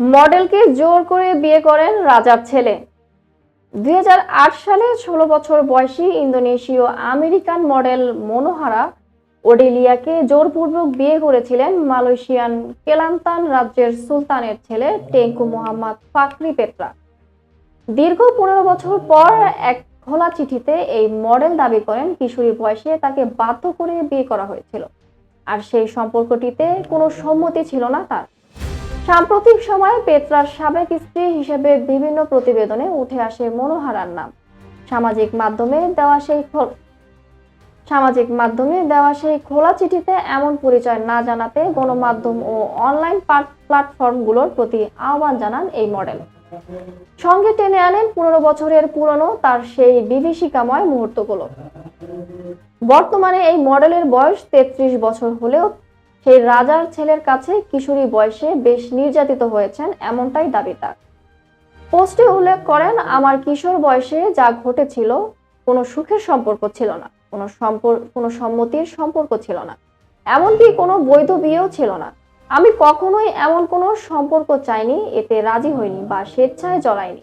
মডেলকে জোর করে বিয়ে করেন রাজার ছেলে। দুই হাজার আট সালে ষোলো বছর বয়সী ইন্দোনেশীয় আমেরিকান মডেল মনোহারা ওডেলিয়াকে জোরপূর্বক বিয়ে করেছিলেন মালয়েশিয়ান কেলান্তান রাজ্যের সুলতানের ছেলে টেঙ্কু মোহাম্মদ ফাকরি পেট্রা দীর্ঘ পনেরো বছর পর এক খোলা চিঠিতে এই মডেল দাবি করেন, কিশোরী বয়সে তাকে বাধ্য করে বিয়ে করা হয়েছিল। আর সেই সম্পর্কটিতে কোনো সম্মতি ছিল না তার। সাম্প্রতিক সময়ে পেত্রার সাবেক স্ত্রী হিসেবে বিভিন্ন প্রতিবেদনে উঠে আসে মনোহারার নাম সামাজিক মাধ্যমে দেওয়া সেই সামাজিক মাধ্যমে দেওয়া সেই খোলা চিঠিতে এমন পরিচয় না জানাতে গণমাধ্যম ও অনলাইন প্ল্যাটফর্মগুলোর প্রতি আহ্বান জানান এই মডেল। সঙ্গে টেনে আনেন পনেরো বছরের পুরনো তার সেই বিভীষিকাময় মুহূর্তগুলো। বর্তমানে এই মডেলের বয়স তেত্রিশ বছর হলেও সেই রাজার ছেলের কাছে কিশোরী বয়সে বেশ নির্যাতিত হয়েছেন এমনটাই দাবি তার। পোস্টে উল্লেখ করেন, আমার কিশোর বয়সে যা ঘটেছিল কোনো সুখের সম্পর্ক ছিল না, কোনো সম্পর্ক কোনো সম্মতির সম্পর্ক ছিল না, এমনকি কোনো বৈধ বিয়েও ছিল না। আমি কখনোই এমন কোনো সম্পর্ক চাইনি, এতে রাজি হইনি বা স্বেচ্ছায় জড়াইনি।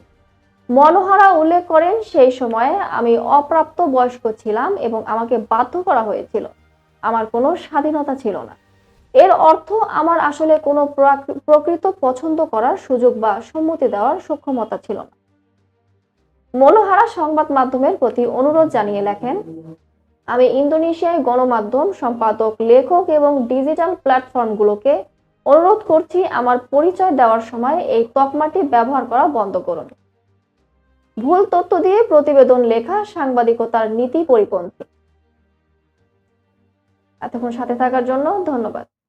মনোহারা উল্লেখ করেন, সেই সময়ে আমি অপ্রাপ্ত বয়স্ক ছিলাম এবং আমাকে বাধ্য করা হয়েছিল। আমার কোনো স্বাধীনতা ছিল না। এর অর্থ আমার আসলে কোনো প্রাক- প্রকৃত পছন্দ করার সুযোগ বা সম্মতি দেওয়ার সক্ষমতা ছিল না। মনোহারা সংবাদ মাধ্যমের প্রতি অনুরোধ জানিয়ে লেখেন, আমি ইন্দোনেশিয়ায় গণমাধ্যম, সম্পাদক, লেখক এবং ডিজিটাল প্ল্যাটফর্মগুলোকে অনুরোধ করছি আমার পরিচয় দেওয়ার সময় এই তকমাটি ব্যবহার করা বন্ধ করুন। ভুল তথ্য দিয়ে প্রতিবেদন লেখা সাংবাদিকতার নীতি পরিপন্থী। এতক্ষণ সাথে থাকার জন্য ধন্যবাদ।